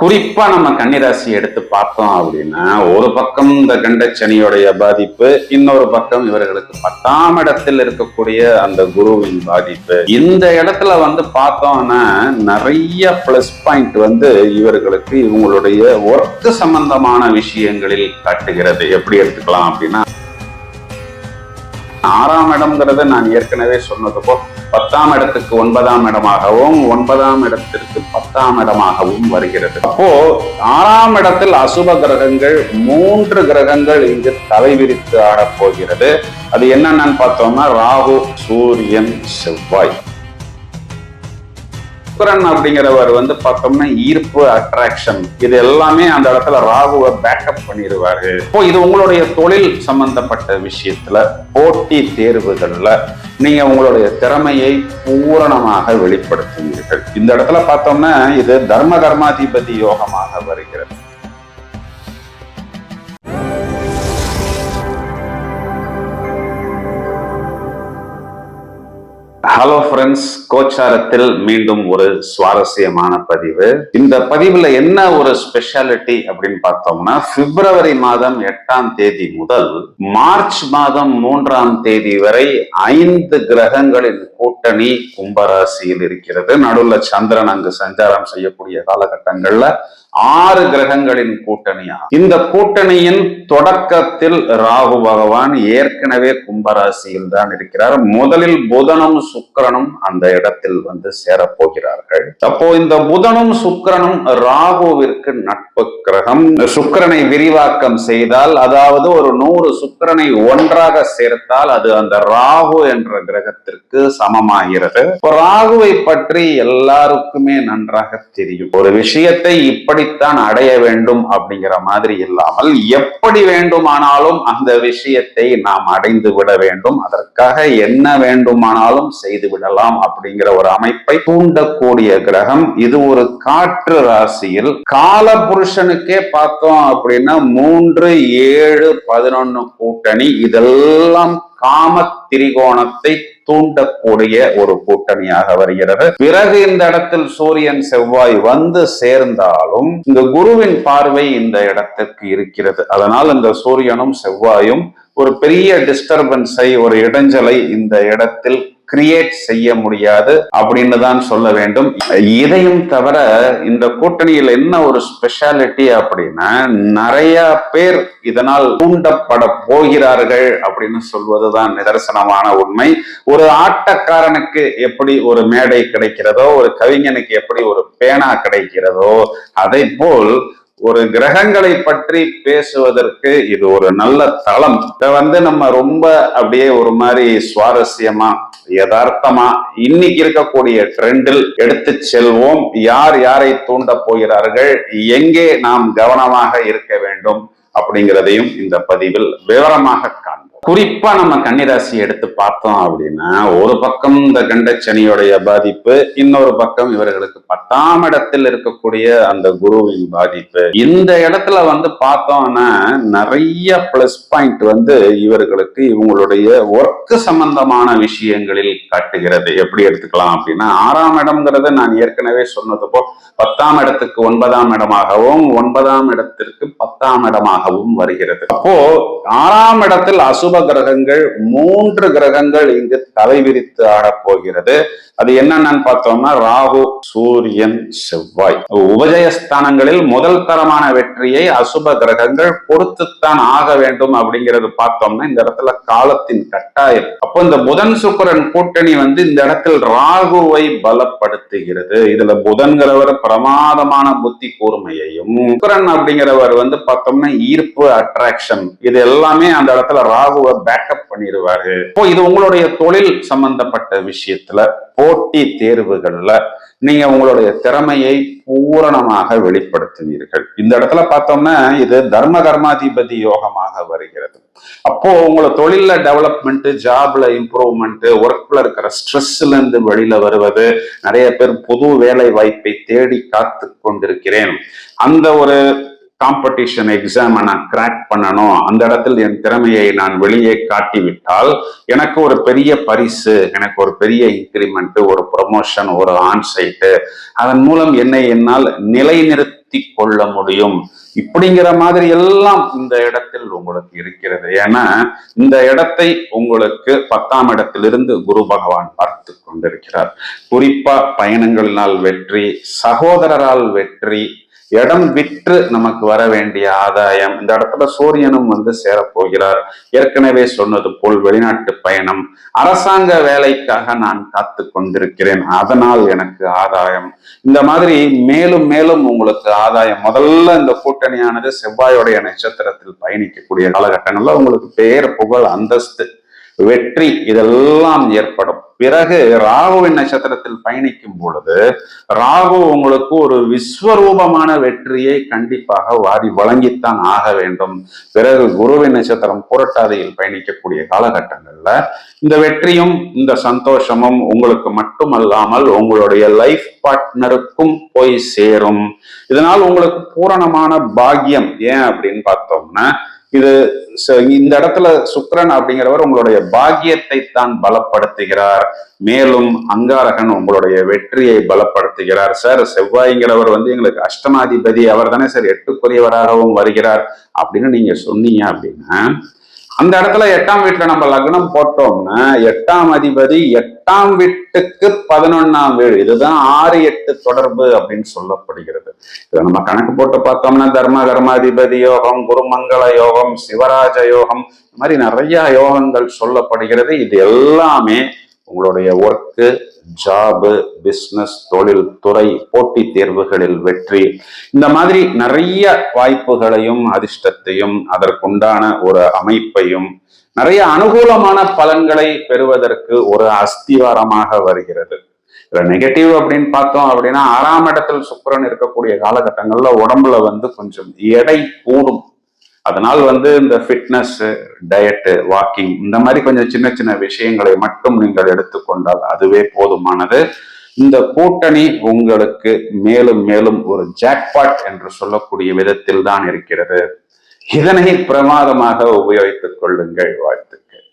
குறிப்பா நம்ம கன்னிராசி எடுத்து பார்த்தோம் அப்படின்னா ஒரு பக்கம் இந்த கண்டச்சனியோடைய பாதிப்பு இன்னொரு பக்கம் இவர்களுக்கு பத்தாம் இடத்தில் இருக்கக்கூடிய அந்த குருவின் பாதிப்பு. இந்த இடத்துல வந்து பார்த்தோம்னா நிறைய பிளஸ் பாயிண்ட் வந்து இவர்களுக்கு இவங்களுடைய ஒர்க் சம்பந்தமான விஷயங்களில் காட்டுகிறது. எப்படி எடுத்துக்கலாம் அப்படின்னா ஆறாம் இடம்ங்கிறது நான் ஏற்கனவே சொன்னது பத்தாம் இடத்துக்கு ஒன்பதாம் இடமாகவும் ஒன்பதாம் இடத்திற்கு பத்தாம் இடமாகவும் வருகிறது. அப்போ ஆறாம் இடத்தில் அசுப கிரகங்கள் மூன்று கிரகங்கள் இங்கு தலைவிரித்து ஆடப் போகிறது. அது என்னென்னு பார்த்தோம்னா ராகு சூரியன் செவ்வாய். சுக்கரன் அப்படிங்கிறவர் வந்து பார்த்தோம்னா ஈர்ப்பு அட்ராக்ஷன் இது எல்லாமே அந்த இடத்துல ராகுவை பேக்கப் பண்ணிடுவாரு. இப்போ இது உங்களுடைய தொழில் சம்பந்தப்பட்ட விஷயத்துல போட்டி தேர்வுகள்ல நீங்க உங்களுடைய திறமையை பூரணமாக வெளிப்படுத்துவீர்கள். இந்த இடத்துல பார்த்தோம்னா இது தர்ம கர்மாதிபதி யோகமாக வருகிறது. ஹலோ ஃப்ரெண்ட்ஸ் கோச்சாரத்தில் மீண்டும் ஒரு சுவாரஸ்யமான பதிவு. இந்த பதிவுல என்ன ஒரு ஸ்பெஷாலிட்டி அப்படின்னு பார்த்தோம்னா பிப்ரவரி மாதம் எட்டாம் தேதி முதல் மார்ச் மாதம் மூன்றாம் தேதி வரை ஐந்து கிரகங்களின் கூட்டணி கும்பராசியில் இருக்கிறது. நடுவுல சந்திரன் அங்கு சஞ்சாரம் செய்யக்கூடிய காலகட்டங்கள்ல ஆறு கிரகங்களின் கூட்டணியா? இந்த கூட்டணியின் தொடக்கத்தில் ராகு பகவான் ஏற்கனவே கும்பராசியில் தான் இருக்கிறார். முதலில் புதனும் சுக்கரனும் அந்த இடத்தில் வந்து சேரப்போகிறார்கள். அப்போ இந்த புதனும் சுக்கரனும் ராகுவிற்கு நட்பு கிரகம். சுக்கிரனை விரிவாக்கம் செய்தால் அதாவது ஒரு நூறு சுக்கிரனை ஒன்றாக சேர்த்தால் அது அந்த ராகு என்ற கிரகத்திற்கு சமமாகிறது. ராகுவை பற்றி எல்லாருக்குமே நன்றாக தெரியும். ஒரு விஷயத்தை இப்படி இப்படித்தான் அடைய வேண்டும் அப்படிங்கிற மாதிரி இல்லாமல் எப்படி வேண்டுமானாலும் அந்த விஷயத்தை நாம் அடைந்து விட வேண்டும். அதற்காக என்ன வேண்டுமானாலும் செய்து விடலாம் அப்படிங்கிற ஒரு அமைப்பை தூண்டக்கூடிய கிரகம். இது ஒரு காற்று ராசியில் கால புருஷனுக்கே பார்த்தோம் அப்படின்னா மூன்று ஏழு பதினொன்னு கூட்டணி. இதெல்லாம் காம திரிகோணத்தை தூண்டக்கூடிய ஒரு கூட்டணியாக வருகிறது. பிறகு இந்த இடத்தில் சூரியன் செவ்வாய் வந்து சேர்ந்தாலும் இந்த குருவின் பார்வை இந்த இடத்திற்கு இருக்கிறது. அதனால் இந்த சூரியனும் செவ்வாயும் ஒரு பெரிய டிஸ்டர்பன்ஸை ஒரு இடைஞ்சலை இந்த இடத்தில் கிரியேட் செய்ய முடியாது அப்படின்னு தான் சொல்ல வேண்டும். இதையும் தவிர இந்த கூட்டணியில் என்ன ஒரு ஸ்பெஷாலிட்டி அப்படின்னா நிறைய பேர் இதனால் தூண்டப்பட போகிறார்கள் அப்படின்னு சொல்வதுதான் நிதர்சனமான உண்மை. ஒரு ஆட்டக்காரனுக்கு எப்படி ஒரு மேடை கிடைக்கிறதோ ஒரு கவிஞனுக்கு எப்படி ஒரு பேனா கிடைக்கிறதோ அதை போல் ஒரு கிரகங்களை பற்றி பேசுவதற்கு இது ஒரு நல்ல தளம். இதை வந்து நம்ம ரொம்ப அப்படியே ஒரு மாதிரி சுவாரஸ்யமா யதார்த்தமா இன்னைக்கு இருக்கக்கூடிய ட்ரெண்டில் எடுத்து செல்வோம். யார் யாரை தூண்ட போகிறார்கள்? எங்கே நாம் கவனமாக இருக்க வேண்டும்? அப்படிங்கிறதையும் இந்த பதிவில் விவரமாக காண்போம். குறிப்பா நம்ம கன்னிராசி எடுத்து பார்த்தோம் அப்படின்னா ஒரு பக்கம் இந்த கண்டச்சனியோடைய பாதிப்பு இன்னொரு பக்கம் இவர்களுக்கு பத்தாம் இடத்தில் இருக்கக்கூடிய அந்த குருவின் பாதிப்பு. இந்த இடத்துல வந்து பார்த்தோம்னா நிறைய பிளஸ் பாயிண்ட் வந்து இவர்களுக்கு இவங்களுடைய ஒர்க் சம்பந்தமான விஷயங்களில் காட்டுகிறது. எப்படி எடுத்துக்கலாம் அப்படின்னா ஆறாம் இடம்ங்கிறது நான் ஏற்கனவே சொன்னது போல் பத்தாம் இடத்துக்கு ஒன்பதாம் இடமாகவும் ஒன்பதாம் இடத்திற்கு பத்தாம் இடமாகவும் வருகிறது. அப்போ ஆறாம் இடத்தில் அசுப கிரகங்கள் மூன்று கிரகங்கள் இங்கு தலைவிரித்து ஆடப்போகிறது அது என்னென்னு பார்த்தோம்னா ராகு சூரியன் செவ்வாய். உபஜயஸ்தானங்களில் முதல் தரமான வெற்றியை அசுப கிரகங்கள் கொடுத்துத்தான் ஆக வேண்டும் அப்படிங்கிறது பார்த்தோம்னா இந்த இடத்துல காலத்தின் கட்டாயம். அப்போ இந்த புதன் சுக்கரன் கூட்டணி வந்து இந்த இடத்தில் ராகுவை பலப்படுத்துகிறது. இதுல புதன்கிறவர் பிரமாதமான புத்தி கூர்மையையும் சுக்கரன் அப்படிங்கிறவர் வந்து பார்த்தோம்னா ஈர்ப்பு அட்ராக்ஷன் இது எல்லாமே அந்த இடத்துல ராகு ராகுவை பேக்கப் பண்ணிடுவாரு இப்போ இது உங்களுடைய தொழில் சம்பந்தப்பட்ட விஷயத்துல போட்டி தேர்வுகள்ல நீங்க உங்களுடைய திறமையை பூரணமாக வெளிப்படுத்துவீர்கள். இந்த இடத்துல பார்த்தோம்னா இது தர்ம கர்மாதிபதி யோகமாக வருகிறது. அப்போ உங்களை தொழில டெவலப்மெண்ட் ஜாப்ல இம்ப்ரூவ்மெண்ட் ஒர்க்ல இருக்கிற ஸ்ட்ரெஸ்ல இருந்து வெளியில வருவது நிறைய பேர் புது வேலை வாய்ப்பை தேடி காத்து கொண்டிருக்கிறேன். அந்த ஒரு காம்படிஷன் எக்ஸாமை நான் கிராக் பண்ணணும் அந்த இடத்தில் என் திறமையை நான் வெளியே காட்டிவிட்டால் எனக்கு ஒரு பெரிய பரிசு எனக்கு ஒரு பெரிய இன்க்ரிமெண்ட் ஒரு ப்ரொமோஷன் ஒரு ஆன்சைட்டு அதன் மூலம் என்னை என்னால் நிலைநிறுத்தி கொள்ள முடியும். இப்படிங்கிற மாதிரி எல்லாம் இந்த இடத்தில் உங்களுக்கு இருக்கிறது. ஏன்னா இந்த இடத்தை உங்களுக்கு பத்தாம் இடத்திலிருந்து குரு பகவான் பார்த்து கொண்டிருக்கிறார். குறிப்பா பயணங்களினால் வெற்றி சகோதரரால் வெற்றி இடம் விற்று நமக்கு வர வேண்டிய ஆதாயம். இந்த இடத்துல சூரியனும் வந்து சேரப்போகிறார். ஏற்கனவே சொன்னது போல் வெளிநாட்டு பயணம். அரசாங்க வேலைக்காக நான் காத்து கொண்டிருக்கிறேன். அதனால் எனக்கு ஆதாயம். இந்த மாதிரி மேலும் மேலும் உங்களுக்கு ஆதாயம். முதல்ல இந்த கூட்டணியானது செவ்வாயோடைய நட்சத்திரத்தில் பயணிக்கக்கூடிய காலகட்டங்கள்ல உங்களுக்கு பேர் புகழ் அந்தஸ்து வெற்றி இதெல்லாம் ஏற்படும். பிறகு ராகுவின் நட்சத்திரத்தில் பயணிக்கும் பொழுது ராகு உங்களுக்கு ஒரு விஸ்வரூபமான வெற்றியை கண்டிப்பாக வாரி வழங்கித்தான் ஆக வேண்டும். பிறகு குருவின் நட்சத்திரம் புரட்டாதியில் பயணிக்கக்கூடிய காலகட்டங்கள்ல இந்த வெற்றியும் இந்த சந்தோஷமும் உங்களுக்கு மட்டுமல்லாமல் உங்களுடைய லைஃப் பார்ட்னருக்கும் போய் சேரும். இதனால் உங்களுக்கு பூரணமான பாக்கியம். ஏன் அப்படின்னு பார்த்தோம்னா இது இந்த இடத்துல சுக்கரன் அப்படிங்கிறவர் உங்களுடைய பாக்கியத்தை தான் பலப்படுத்துகிறார். மேலும் அங்காரகன் உங்களுடைய வெற்றியை பலப்படுத்துகிறார். சார் செவ்வாய்ங்கிறவர் வந்து எங்களுக்கு அஷ்டமாதிபதி அவர் தானே சார் எட்டுக்குரியவராகவும் வருகிறார் அப்படின்னு நீங்க சொன்னீங்க அப்படின்னா அந்த இடத்துல எட்டாம் வீட்டுல நம்ம லக்னம் போட்டோம்னா எட்டாம் அதிபதி எட்டாம் வீட்டுக்கு பதினொன்னாம் வீடு. இதுதான் ஆறு எட்டு தொடர்பு அப்படின்னு சொல்லப்படுகிறது. இதை நம்ம கணக்கு போட்டு பார்த்தோம்னா தர்ம கர்மாதிபதி யோகம் குருமங்கள யோகம் சிவராஜ யோகம் இந்த மாதிரி நிறைய யோகங்கள் சொல்லப்படுகிறது. இது எல்லாமே உங்களுடைய ஒர்க்கு ஜாபு பிஸ்னஸ் தொழில் துறை போட்டி தேர்வுகளில் வெற்றி. இந்த மாதிரி நிறைய வாய்ப்புகளையும் அதிர்ஷ்டத்தையும் அதற்குண்டான ஒரு அமைப்பையும் நிறைய அனுகூலமான பலன்களை பெறுவதற்கு ஒரு அஸ்திவாரமாக வருகிறது. இதுல நெகட்டிவ் அப்படின்னு பார்த்தோம் அப்படின்னா ஆறாம் இடத்தில் சுக்கரன் இருக்கக்கூடிய காலகட்டங்கள்ல உடம்புல வந்து கொஞ்சம் எடை கூடும். அதனால் வந்து இந்த ஃபிட்னஸ் டயட்டு வாக்கிங் இந்த மாதிரி கொஞ்சம் சின்ன சின்ன விஷயங்களை மட்டும் நீங்கள் எடுத்துக்கொண்டால் அதுவே போதுமானது. இந்த கூட்டணி உங்களுக்கு மேலும் மேலும் ஒரு ஜாக்பாட் என்று சொல்லக்கூடிய விதத்தில் தான் இருக்கிறது. இதனை பிரமாதமாக உபயோகித்துக் கொள்ளுங்கள். வாழ்த்துக்கள்.